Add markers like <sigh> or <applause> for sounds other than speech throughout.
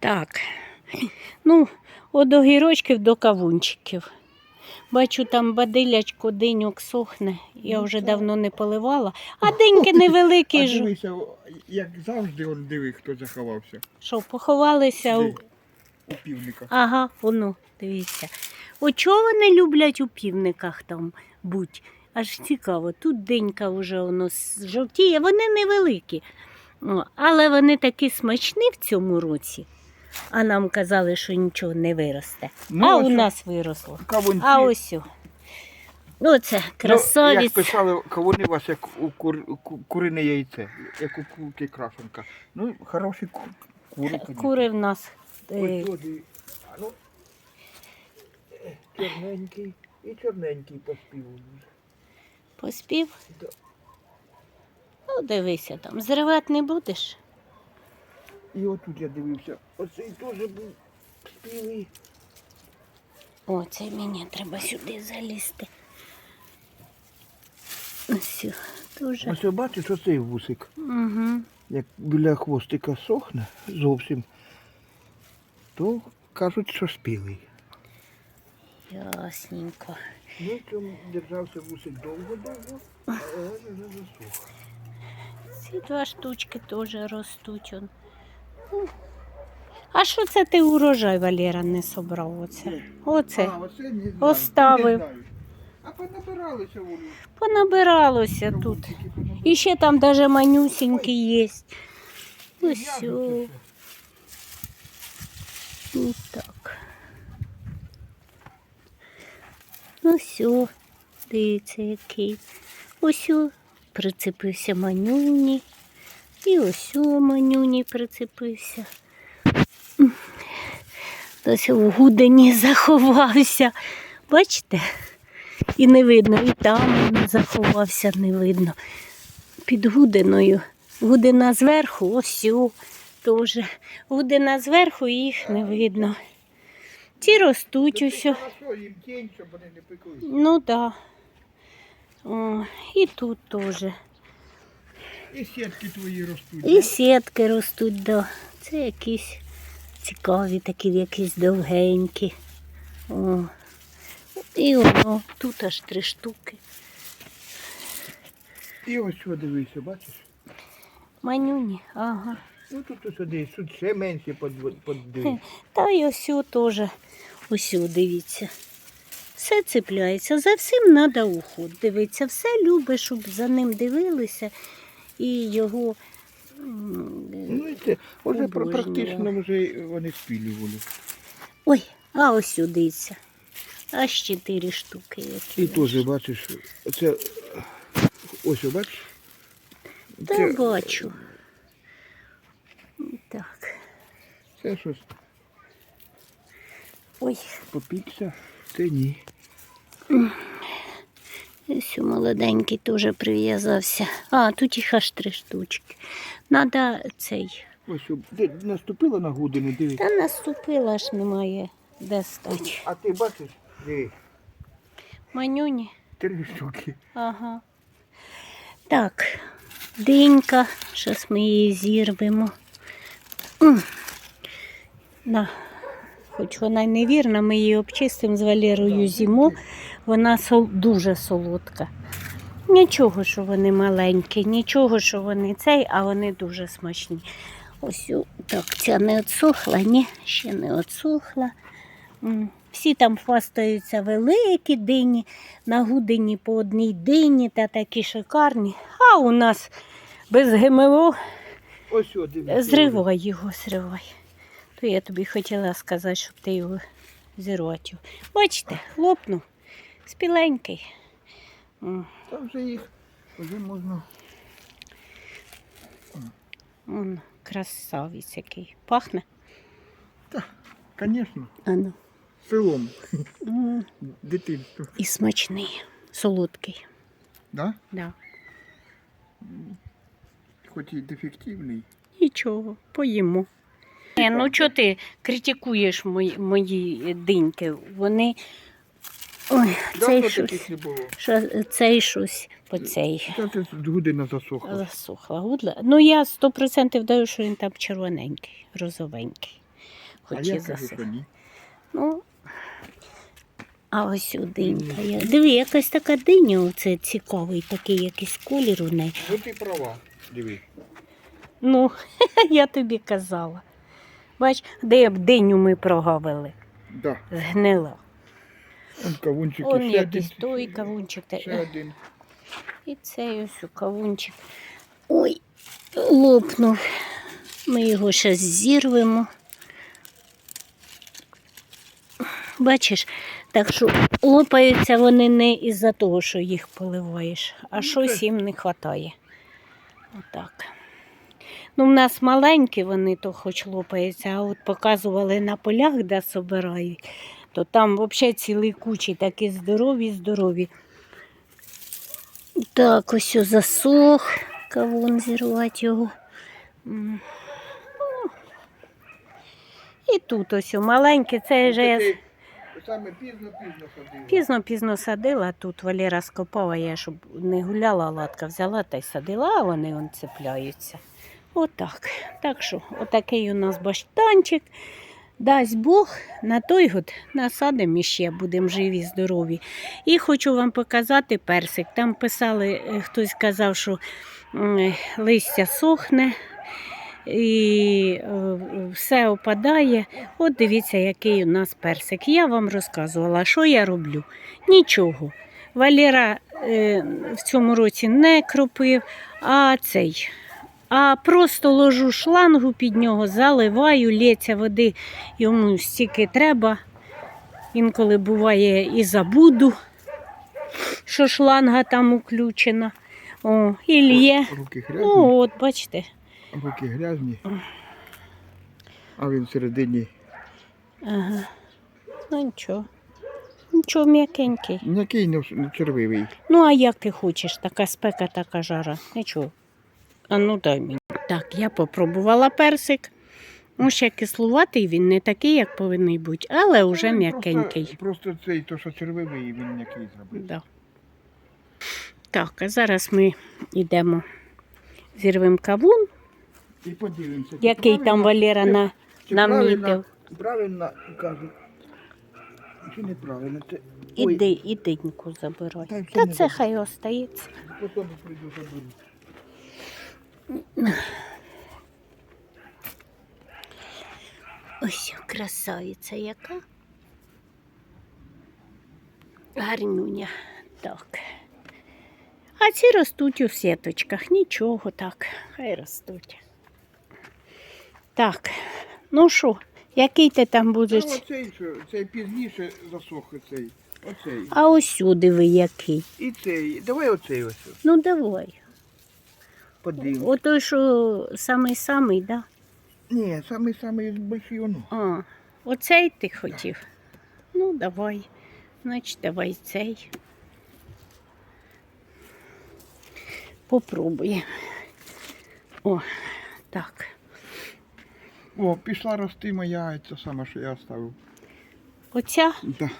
Так. Ну, от огірочків до кавунчиків. Бачу, там бадилячко, диньок сохне. Я Ну, вже давно не поливала. А диньки невеликі <laughs> А ж. дивися, як завжди, он диви, хто заховався Що, поховалися? Де? У... у півниках. Ага, воно, дивіться. О, чого вони люблять у півниках там будь? Аж цікаво. Тут денька вже воно с- жовтіє, вони невеликі. О, але вони такі смачні в цьому році. А нам казали, що нічого не виросте. Ну, а ось у нас виросло. Кавунці. А ось. о. Оце Ну, як писали, кавуни у вас як у кур, ку- курине яйце, як у курки крашенка. Ну, хороші ку, кури. конечно. Кури в нас. е, Ось. А ну, е, чорненький і чорненький поспів. Поспів. Да. Ну, дивися там. Зривати не будеш. І отут я дивився. Оцей теж був спілий. О, це мені треба сюди залізти. Ось, дуже. Ось бачиш, оцей вусик. Угу. Як біля хвостика сохне зовсім, то кажуть, що спілий. Ясненько. Ну, цьому держався вусик довго-довго, але вже засох. Ці два штучки теж ростуть. Ну. А що це ти урожай, Валера, не собрав? Оце. Оце. А, оце не знаю. Оставив. Не знаю. А понабиралися вони. Понабиралося тут. І ще там даже манюсенький є. Ось. Ягодки І так. Ось. о, Дивіться, який. Ось прицепився манюні. І ось о, манюні прицепився. М. Ось в гудені заховався. Бачите? І не видно, і там він заховався, не видно. Під гудиною. Гудина зверху, ось теж. Гудина зверху, їх не видно. Ці ростуть ось. Ну так. Да. І тут теж. І сітки твої ростуть. І сітки ростуть, да. Це якісь цікаві, такі якісь довгенькі. О. І воно, тут аж три штуки. І ось що дивися, бачиш? Манюні, ага. Ну тут ось тут ще менше подв- Та й ось теж. Ось дивіться. Все цепляється, за всім треба уход. Дивиться, все любить, щоб за ним дивилися і його. Ну і це, вже про- практично вже вони спілі вони. Ой, а ось сюди. дивіться. Аж чотири штуки. Які. І теж бачиш, оце ось бачиш? Та Це, бачу. Так. це щось Ой, попікся, це ні. Ось молоденький теж прив'язався. А, тут їх аж три штучки. Надо цей. Ось де наступила на годину, дивись. Та наступила аж немає де стати. А ти бачиш? Диви, Манюні. три штуки. Ага. Так, динька. Зараз ми її зірвемо. На. Хоч вона й невірна, ми її обчистимо з Валерою зиму. Вона сол- дуже солодка. Нічого, що вони маленькі, нічого, що вони цей, а вони дуже смачні. Ось так, ця не отсохла, ні, ще не отсохла. Всі там хвастаються великі дині, на гудині по одній дині та такі шикарні. А у нас без ГМО зривай його, зривай. То я тобі хотіла сказати, щоб ти його зірвати. Бачите, лопнув, спіленький. Там вже їх вже можна. Он красавець який. Пахне? Звісно, Ану. селом, дитинство. І смачний, солодкий. Да? Да. Хоч і дефективний. Нічого, поїмо. Ні, ну чого ти критикуєш мої, мої диньки? Вони. Ой, цей Давно щось. не було. Що, цей щось по цей година засохла. засохла. Гудла. Ну я сто процентів даю, що він там червоненький, розовенький. Хоч я і ні. Ну, а ось у динька. є. Диви, якась така диня, оце цікавий такий якийсь колір у неї. Ну ти права. Диви. Ну, <laughs> я тобі казала. Бач, де б диню ми прогавили. Да. Згнила. Он кавунчики. Он ще якийсь один. той кавунчик. та- Ще один. І цей ось у кавунчик. Ой, лопнув. Ми його ще зірвемо. Бачиш, так що лопаються вони не із-за того, що їх поливаєш, а Ну, щось їм не вистачає. Отак. Ну, в нас маленькі вони, то хоч лопаються, а от показували на полях, де собирають, то там взагалі цілі кучі такі здорові, здорові. Так, ось засох. Кавун зірвати його. Ну. І тут ось маленьке, це вже я Саме пізно-пізно ходив. пізно-пізно садила. Тут Валера скопала, я щоб не гуляла, латка взяла та й садила, а вони он цепляються. Отак. Так що, отакий у нас баштанчик. Дасть Бог, на той год насадимо іще, будемо живі, здорові. І хочу вам показати персик. Там писали, е, хтось казав, що листя сохне і е, все опадає. От дивіться, який у нас персик. Я вам розказувала, що я роблю. Нічого. Валера е, в цьому році не кропив, а цей. А просто ложу шлангу під нього, заливаю, лється води йому стільки треба. Інколи буває і забуду, що шланга там уключена. О, і лє. Руки грязні. Ну, от, бачите. Руки грязні. А він всередині Ага. Ну нічого. Нічого м'якенький. м'який, не не червивий. Ну, а як ти хочеш, така спека, така жара. Нічого. А ну дай мені. Так, я попробувала персик. Ну, ще кислуватий він не такий, як повинен бути, але вже м'якенький. Просто, просто цей, то, що червивий, він м'який зробив. Да. Так, а зараз ми йдемо, зірвемо кавун, І подивимося. чи який там Валера чи- на, чи намітив. Правильно, правильно кажу. Чи неправильно? Це... Іди, і забирай. Та й все Та не це хай остається. Потім прийду заберу. Ось красавиця яка. Гарнюня. Так. А ці ростуть у сіточках. Нічого так. Хай ростуть. Так. Ну що, який ти там Та будеш? оцей, що, цей пізніше засох оцей. Оцей. А ось сюди ви який. І цей. Давай оцей ось. Ну давай. Подивимось. Отой, що самий-самий, да? Ні, самий самий больший воно. А, оцей ти хотів? Ну, давай. Значить, давай цей. Попробуємо. О, так. О, пішла рости моя, це саме, що я оставив. Оця, Да.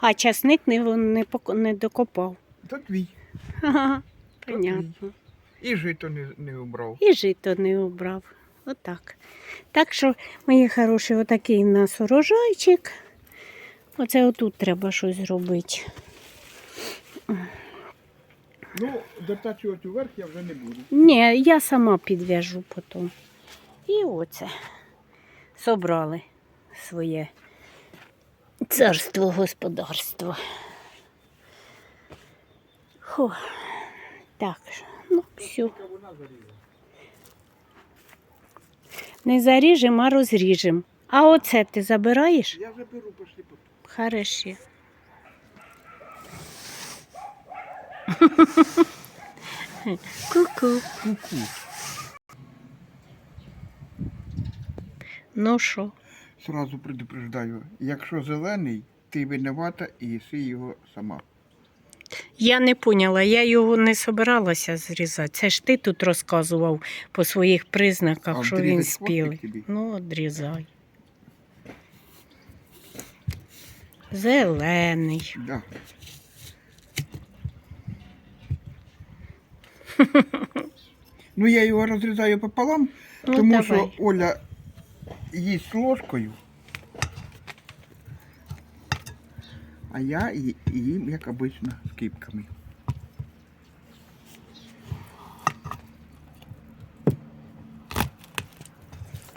а часник не, не, не докопав. То твій. Ага, понятно. І жито не, не убрав. І жито не обрав. Отак. Так що, мої хороші, отакий у нас урожайчик. Оце отут треба щось зробити. Ну, дотачувати вверх я вже не буду. Ні, я сама підв'яжу потім. І оце. Собрали своє царство господарство. Хо. Так, ну все. Не заріжемо, а розріжемо. А оце ти забираєш? Я заберу, пошли потім. Хорошо. Ку-ку. Ку-ку. Ну що? Сразу предупреждаю, якщо зелений, ти винувата і їси його сама. Я не поняла, я його не собиралася зрізати. Це ж ти тут розказував по своїх признаках, А що він спілий. Ну, одрізай. Зелений. Да. <laughs> ну я його розрізаю пополам, Ну, тому давай. що Оля їсть ложкою. А я ї- їм, як обично, з кипками.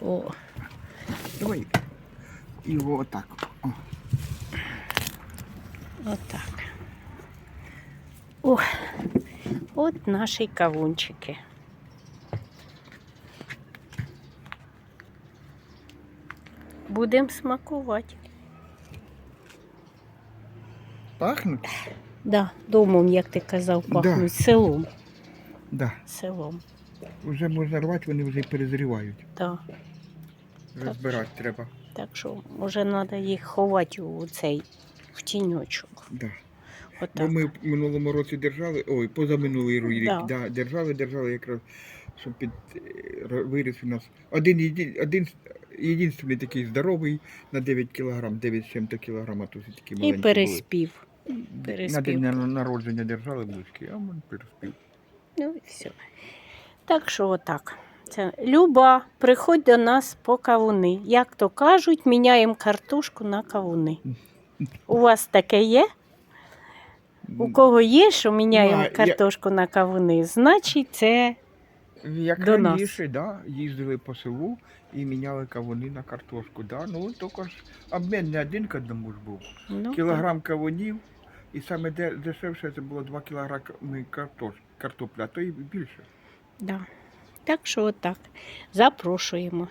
О, Давай його отак. О. отак. О, от наші кавунчики. Будемо смакувати. Пахнуть? Да, домом, як ти казав, Да. пахнуть селом. Да. Селом. Вже можна рвати, вони вже перезрівають. Да. Розбирати треба. Так що, може, треба їх ховати у цей в тіньочок. Да. Бо ми в минулому році держали, ой, позаминулий рік, Да. да. держали, держали якраз, щоб під е, виріс у нас. Один, єди- один єдинственний такий здоровий на 9 кілограм, 9 з чим-то кілограм, а то всі І переспів. були. На день народження держали близькі, а він переспів. Ну і все. Так що отак. Це Люба, приходь до нас по кавуни. Як то кажуть, міняємо картошку на кавуни. У вас таке є? У кого є, що міняємо я- картошку на кавуни, значить це Як до нас. раніше, да, їздили по селу і міняли кавуни на картошку. Да. Ну, тільки ж обмін не один к одному ж був. ну, Кілограм кавунів, і саме дешевше це було 2 кілограми картопля, а то і більше. Да. Так що отак. Запрошуємо.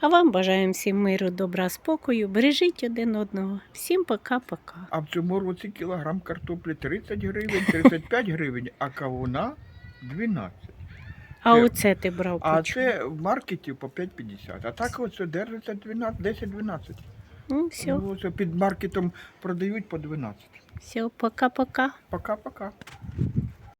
А вам бажаємо всім миру, добра, спокою. Бережіть один одного. Всім пока-пока. А в цьому році кілограм картоплі 30 гривень, 35 гривень, а кавуна 12. А Це- оце ти брав А по чому? це в маркеті по 5,50. А так оце держиться 12, 10-12. Ну, все, Ну, це під маркетом продають по 12. Все, пока-пока. Пока-пока.